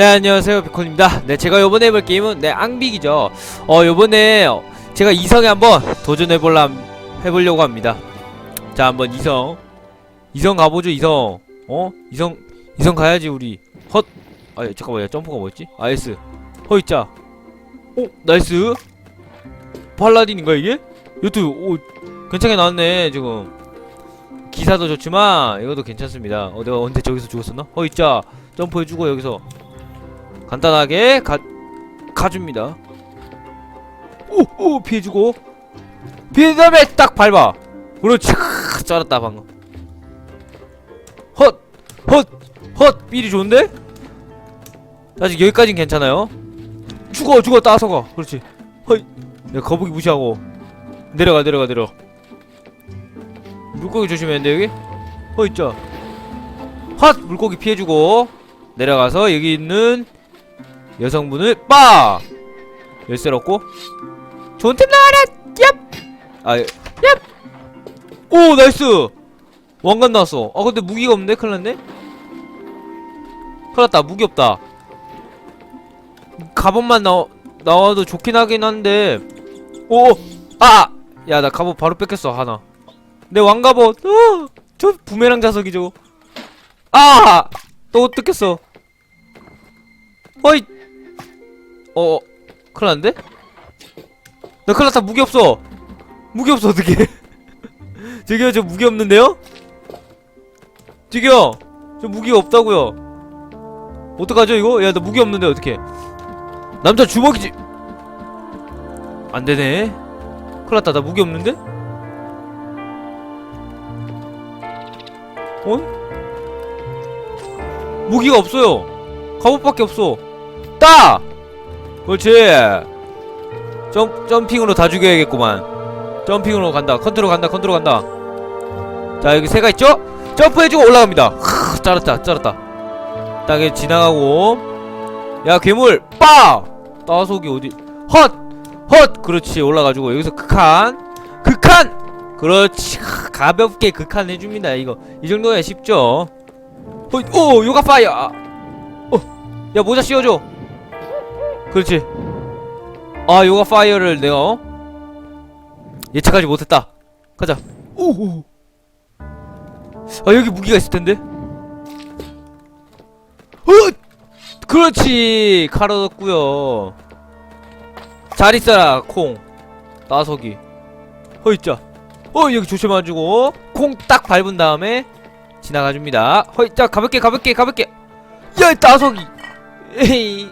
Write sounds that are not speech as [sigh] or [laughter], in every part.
네 안녕하세요. 비콘입니다. 네 제가 요번에 해볼 게임은 네 앙빅이죠. 어 요번에 어, 제가 이성에 한번 도전해볼라 해보려고 합니다. 자 한번 이성. 이성 가보죠 이성. 어? 이성 이성 가야지 우리. 헛. 아 잠깐만 야 점프가 뭐였지? 아이스. 허이짜 오 나이스. 팔라딘인가 이게? 이것도 오 괜찮게 나왔네 지금. 기사도 좋지만 이것도 괜찮습니다. 어 내가 언제 저기서 죽었었나? 허이짜 점프해주고 여기서 간단하게 가 가줍니다. 오오 피해주고 피해 다음에 딱 밟아. 그렇지 크, 쩔었다 방금. 헛 헛 헛 삘이 좋은데? 아직 여기까진 괜찮아요. 죽어 죽어 따서가. 그렇지. 야 거북이 무시하고 내려가 내려가 내려. 물고기 조심해야 돼 여기. 허이자. 헛 물고기 피해주고 내려가서 여기 있는 여성분을 빠! 열쇠를 얻고 좋은 템 나와라! 얍아 얍오 나이스! 왕관 나왔어. 아 근데 무기가 없네? 큰일 났네? 큰일 났다. 무기 없다. 갑옷만 나와 나와도 좋긴 하긴 한데. 오 아 야 나 갑옷 바로 뺏겼어 하나. 내 왕갑옷. 어 저 부메랑 자석이 저거 아또 뜯겼어. 어이 어, 어 큰일 났는데? 나 큰일 났다 무기 없어 무기 없어 어떡해 [laughs] 저기요 저 무기 없는데요? 저기요 저 무기가 없다고요 어떡하죠 이거? 야 나 무기 없는데 어떡해 남자 주먹이지 안되네 큰일 났다 나 무기 없는데? 어? 무기가 없어요 갑옷밖에 없어 따! 그렇지 점, 점핑으로 다 죽여야겠구만 점핑으로 간다 컨트롤 간다 컨트롤 간다 자 여기 새가 있죠? 점프해주고 올라갑니다 크 잘랐다 잘랐다 땅에 지나가고 야 괴물 빠! 따속이 어디 헛! 헛! 그렇지 올라가지고 여기서 극한 극한! 그렇지 크, 가볍게 극한 해줍니다 이거 이 정도야 쉽죠 헛! 오 요가 파이어 아. 어! 야 모자 씌워줘 그렇지. 아 요가 파이어를 내가 어? 예측하지 못했다. 가자. 오오 아 여기 무기가 있을 텐데? 어! 그렇지! 칼 얻었구요. 잘 있어라 콩. 따석이 허이짜 어 여기 조심해가지고 콩 딱 밟은 다음에 지나가줍니다. 허이짜 가볍게 가볍게 가볍게. 야 따석이 [laughs] 에이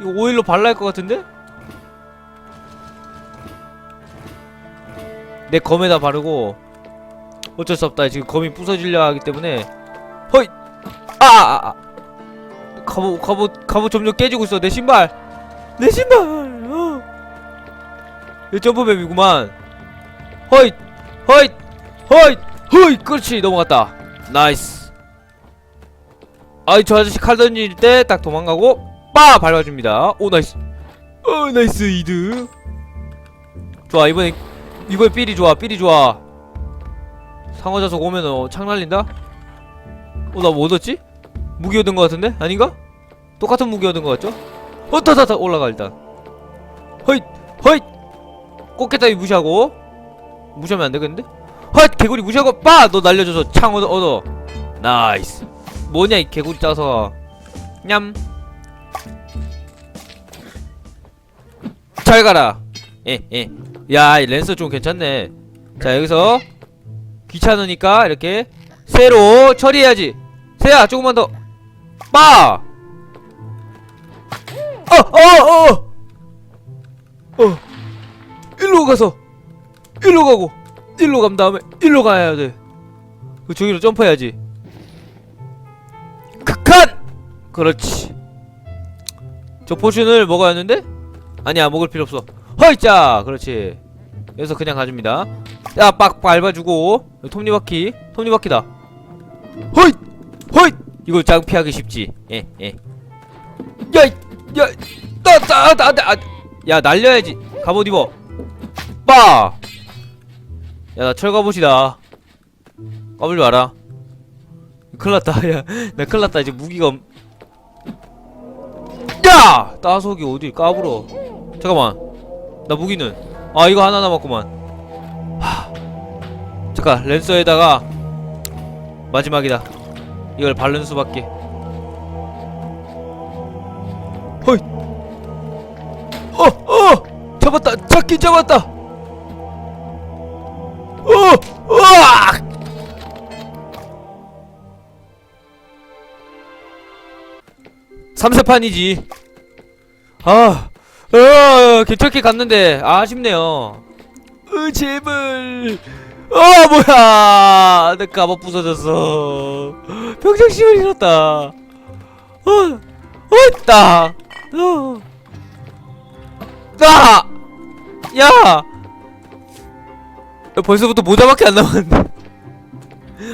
이거 오일로 발라야 할 것 같은데? 내 검에다 바르고 어쩔 수 없다. 지금 검이 부서지려 하기 때문에. 허이! 아, 아, 아. 갑옷 갑옷 갑옷 점점 깨지고 있어. 내 신발. 내 신발. 어. 이 점프맵이구만. 허이! 허이! 허이! 허이! 그렇지. 넘어갔다. 나이스. 아이 저 아저씨 칼 던질 때 딱 도망가고 빠 밟아줍니다. 오 나이스. 어 나이스 이드. 좋아 이번에 이번에 삘이 좋아 삘이 좋아. 상어 자석 오면 어 창 날린다. 어 나 뭐 얻었지? 무기 얻은 것 같은데 아닌가? 똑같은 무기 얻은 것 같죠? 어따따따 올라가 일단. 허잇 허잇 꽃게따위 무시하고 무시하면 안 되겠는데? 헛 개구리 무시하고 빠 너 날려줘서 창 얻어 얻어. 나이스. 뭐냐 이 개구리 짜서 냠. 잘 가라. 예, 예. 야, 이 랜서 좀 괜찮네. 자, 여기서 귀찮으니까 이렇게 새로 처리해야지. 새야, 조금만 더. 빠! 어, 어, 어! 어. 일로 가서 일로 가고 일로 간 다음에 일로 가야 돼. 그 저기로 점프해야지. 극한! 그렇지. 저 포션을 먹어야 하는데 아니야 먹을 필요 없어. 허이짜! 그렇지. 여기서 그냥 가줍니다. 야빡 밟아주고. 톱니바퀴 톱니바퀴다. 허이 허이 이거 장 피하기 쉽지. 예예. 야야나나나야 날려야지. 갑옷 입어. 빠! 야 나 철갑옷이다. 까불지 마라. 큰일났다. [laughs] 야나 큰일났다. 이제 무기가 없... 야! 따석이 어디 까불어 잠깐만. 나 무기는? 아 이거 하나 남았구만. 하. 잠깐 랜서에다가 마지막이다. 이걸 바른 수밖에. 허이 어! 어! 잡았다! 잡긴 잡았다! 어! 으악! 삼세판이지. 아, 어, 괜찮게 갔는데 아쉽네요. 으, 제발. 아, 뭐야? 내 갑옷 부서졌어. 평정심을 잃었다. 어, 어, 있다. 어. 아, 야. 야, 벌써부터 모자밖에 안 남았는데.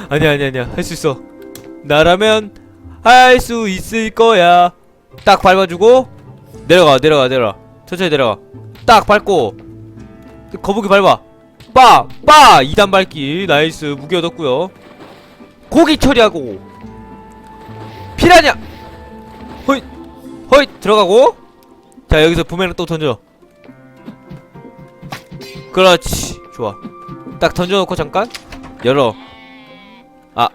아니야, 아니야, 아니야. 할 수 있어. 나라면 할 수 있을 거야. 딱 밟아주고 내려가 내려가 내려가 천천히 내려가. 딱 밟고. 거북이 밟아. 빠 빠! 2단 밟기. 나이스. 무기 얻었고요. 고기 처리하고. 피라냐. 허이 허이 들어가고. 자 여기서 부메랑 또 던져. 그렇지. 좋아. 딱 던져놓고 잠깐. 열어. 아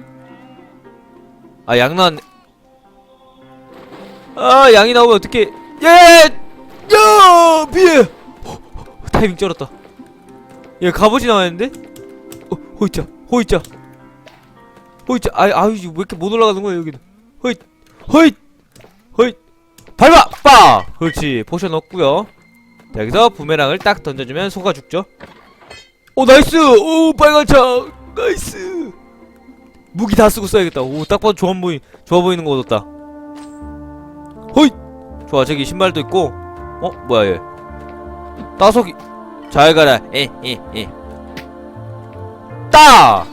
아 양 나왔네 아 양이 나오면 어떡해. 예! 어, 타이밍 쩔었다. 얘 갑옷이 나왔는데? 어, 호이자, 호이자. 호이자, 아, 아유, 왜 이렇게 못 올라가는 거야, 여기는. 호이, 호이, 호이. 밟아! 빠! 그렇지, 포션 얻고요 자, 여기서 부메랑을 딱 던져주면 소가 죽죠? 오, 나이스! 오, 빨간 창! 나이스! 무기 다 쓰고 써야겠다. 오, 딱 봐도 좋아 보이, 좋아 보이는 거 얻었다. 호이! 좋아 저기 신발도 있고 어? 뭐야 얘? 따석이. 잘 가라. 에에에. 따!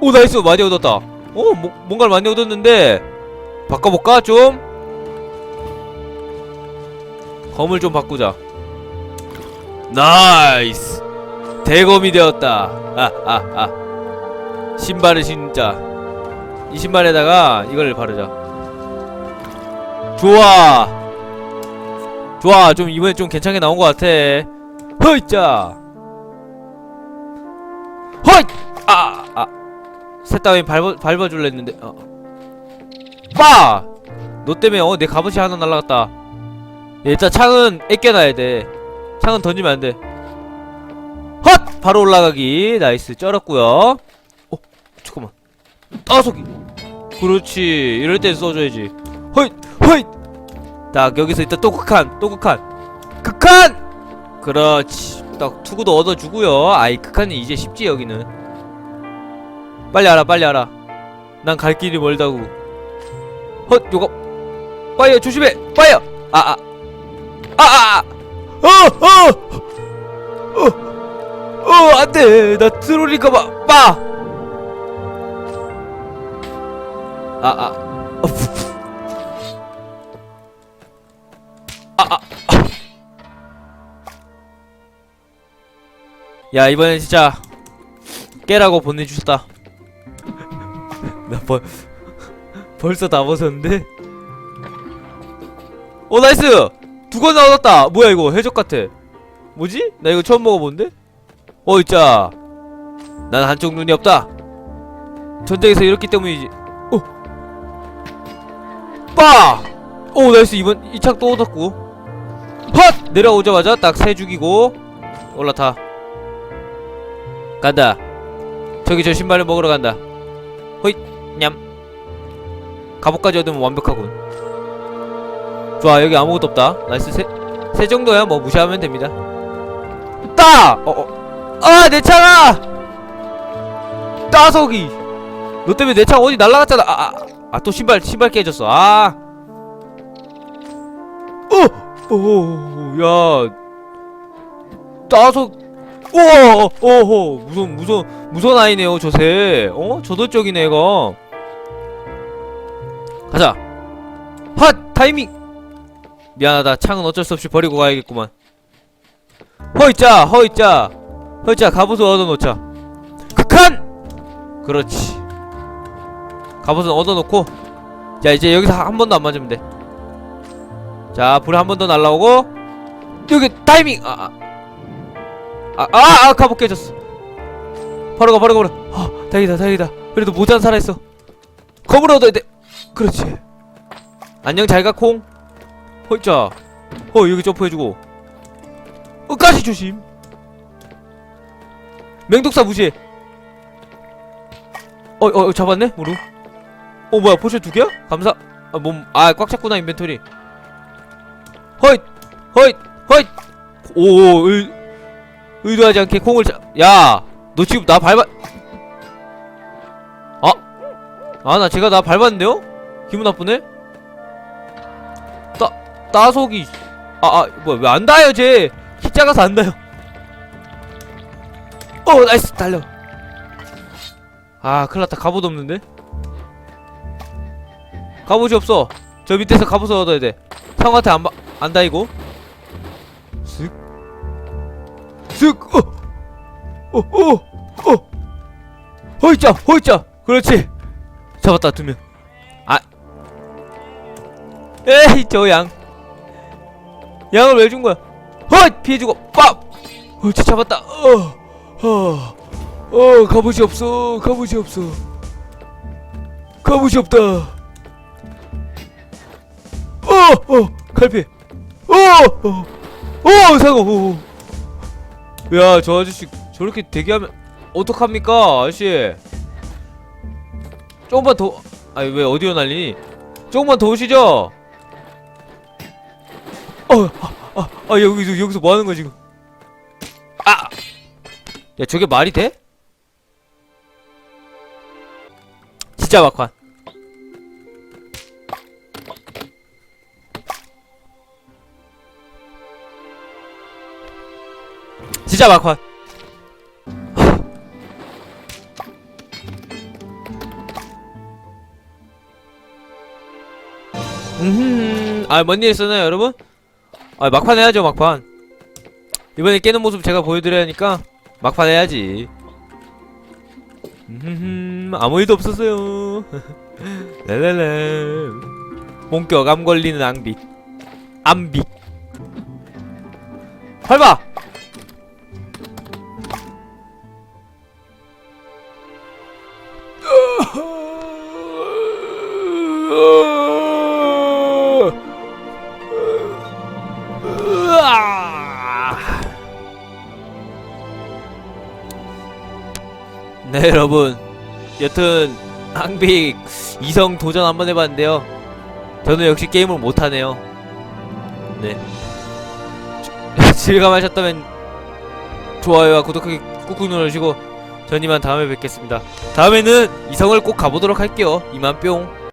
오 나이스. 많이 얻었다. 어 뭐, 뭔가를 많이 얻었는데. 바꿔볼까 좀? 검을 좀 바꾸자. 나이스. 대검이 되었다. 아아아. 신발을 신자. 이 신발에다가 이걸 바르자. 좋아 좋아 좀 이번에 좀 괜찮게 나온 것 같아. 허이짜! 허이! 아아셋 따위 밟아 밟아줄래 했는데 어. 빠 너 때문에 어 내 갑옷이 하나 날라갔다. 일단 창은 애껴놔야 돼. 창은 던지면 안돼. 헛! 바로 올라가기. 나이스. 쩔었고요. 어 잠깐만. 따석이. 그렇지. 이럴 때 써줘야지. 허이 허이 딱 여기서 일단 또 극한 또 극한. 극한! 그렇지. 딱 투구도 얻어주고요. 아이 극한이 이제 쉽지 여기는. 빨리 알아 빨리 알아 난 갈 길이 멀다고. 헛 요거. 빠이어 조심해! 빠이어! 아아. 아아 어어어. 안돼. 나 트롤일까봐. 빠! 아아 야 이번엔 진짜 깨라고 보내주셨다 [laughs] 나 벌, 벌써 다 벗었는데? 오 나이스! 두 건 나왔다! 뭐야 이거 해적 같아 뭐지? 나 이거 처음 먹어보는데? 어 있자 난 한쪽 눈이 없다 전쟁에서 이렇기 때문이지 오! 빠! 오 나이스 이번 이창 또 얻었고 헛! 내려오자마자 딱 세 죽이고 올라타 간다. 저기 저 신발을 먹으러 간다. 호잇 냠. 갑옷까지 얻으면 완벽하군. 좋아 여기 아무것도 없다. 나이스 세, 세 정도야 뭐 무시하면 됩니다. 따! 어, 어. 아, 내 차가! 따석이! 너 때문에 내차 어디 날라갔잖아. 아, 아, 아, 또 신발, 신발 깨졌어. 아! 어! 오, 야. 따석, 우와! 어허! 무슨, 무슨, 무서운 아이네요, 저새. 어? 저돌적이네, 이거. 가자. 핫! 타이밍! 미안하다. 창은 어쩔 수 없이 버리고 가야겠구만. 허이짜! 허이짜! 허이짜! 갑옷을 얻어놓자. 극한! 그렇지. 갑옷은 얻어놓고. 자, 이제 여기서 한 번도 안 맞으면 돼. 자 불 한 번 더 날라오고 여기 타이밍 아 아 아 아, 아, 아, 갑옷 깨졌어. 바로 가 바로 가 바로 아 다행이다 다행이다. 그래도 모자는 살아있어. 검을 얻어야 돼. 그렇지. 안녕 잘 가 콩. 허이자. 어 여기 점프해주고. 어 가시 조심. 맹독사 무시해. 어어 어, 잡았네 모루 어 뭐야 포션 두 개야? 감사. 아 몸 아 꽉 찼구나 인벤토리. 허잇 허잇 허잇 오 의, 의도하지 않게 콩을 자, 야, 너 지금 나 밟아. 아, 아, 나 제가 나 밟았는데요? 기분 나쁘네? 따, 따속이. 아, 아, 뭐야, 왜 안 닿아요, 쟤? 키 작아서 안 닿아요. 어, 나이스, 달려. 아, 큰일 났다. 갑옷 없는데? 갑옷이 없어. 저 밑에서 갑옷을 얻어야 돼. 상한테 안, 봐- 안 닿이고. 쓱, 어, 어, 어, 어, 허이자, 허이자, 그렇지. 잡았다 두 명. 아, 에이 저 양. 양을 왜 준 거야? 헛 피해주고 빡. 어치 잡았다. 어, 어, 어, 갑옷이 없어, 갑옷이 없어. 갑옷이 없다. 어, 어, 칼피. 어, 어, 어, 상어. 어, 어. 야, 저 아저씨 저렇게 대기하면 어떡합니까, 아저씨? 조금만 더, 아니 왜 어디로 날리니? 조금만 더 오시죠. 어, 아, 아, 아 여기서 여기서 뭐 하는 거야 지금? 아, 야 저게 말이 돼? 진짜 막판. 진짜 막판. 음, 아, 뭔 일 있었나요, 여러분? 아, 막판 해야죠, 막판. 이번에 깨는 모습 제가 보여드려야 하니까, 막판 해야지. 음, 아무 일도 없었어요. [laughs] 랄랄라. 본격 암 걸리는 앙빅. 암빅. 밟아! 네 여러분. 여튼 항빅 이성 도전 한번 해봤는데요. 저는 역시 게임을 못하네요. 네. [laughs] 즐감하셨다면 좋아요와 구독하기 꾹꾹 눌러주시고 전 이만 다음에 뵙겠습니다. 다음에는 이성을 꼭 가보도록 할게요. 이만 뿅